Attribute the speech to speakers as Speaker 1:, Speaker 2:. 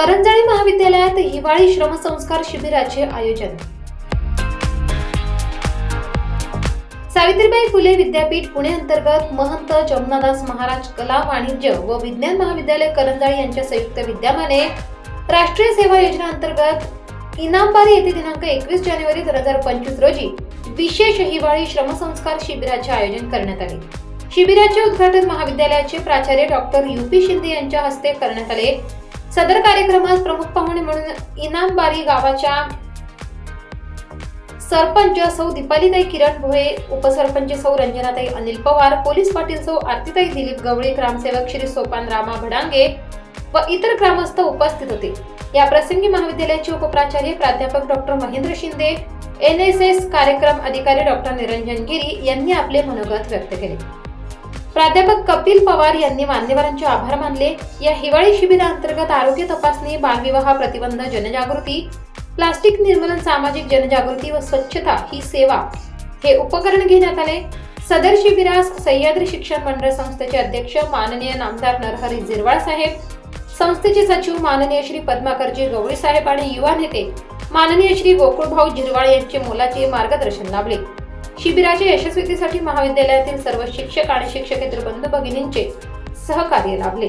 Speaker 1: करंजाळी महाविद्यालयात हिवाळी श्रमसंस्कार शिबिराचे आयोजन. सावित्रीबाई फुले विद्यापीठ पुणे अंतर्गत महंत जमुनादास महाराज कला वाणिज्य व विज्ञान महाविद्यालय करंजाळी यांच्या संयुक्त विद्यमाने राष्ट्रीय सेवा योजना अंतर्गत इनामबारी येथे दिनांक एकवीस जानेवारी दोन हजार पंचवीस रोजी विशेष हिवाळी श्रमसंस्कार शिबिराचे आयोजन करण्यात आले. शिबिराचे उद्घाटन महाविद्यालयाचे प्राचार्य डॉक्टर यू पी शिंदे यांच्या हस्ते करण्यात आले. सदर कार्यक्रमात प्रमुख पाहुणे म्हणून इनामबारी गावाच्या सरपंच सौ दीपालीताई किरण भोळे उपसरपंच सौ रंजनाताई अनिल पवार पोलीस पाटील सौ आरतीताई दिलीप गवळी ग्रामसेवक श्री सोपान रामा भडांगे व इतर ग्रामस्थ उपस्थित होते. या प्रसंगी महाविद्यालयाचे उपप्राचार्य प्राध्यापक doctor Mahendra Shinde N S S कार्यक्रम अधिकारी डॉक्टर निरंजन गिरी यांनी आपले मनोगत व्यक्त केले. प्राध्यापक कपिल पवार यांनी मान्यवरांचे आभार मानले. या हिवाळी शिबिरांतर्गत आरोग्य तपासणी बालविवाह प्रतिबंध जनजागृती प्लास्टिक निर्मूलन सामाजिक जनजागृती व स्वच्छता ही सेवा हे उपकरण घेण्यात आले. सदर शिबिरास सह्याद्री शिक्षण मंडळ संस्थेचे अध्यक्ष माननीय नामदार नरहरी झिरवाळ साहेब संस्थेचे सचिव माननीय श्री पद्माकरजी गवळी साहेब आणि युवा नेते माननीय श्री गोकुळभाऊ झिरवाळ यांचे मोलाचे मार्गदर्शन लाभले. शिबिराच्या यशस्वीतेसाठी महाविद्यालयातील सर्व शिक्षक आणि शिक्षकेतर बंधू भगिनींचे सहकार्य लाभले.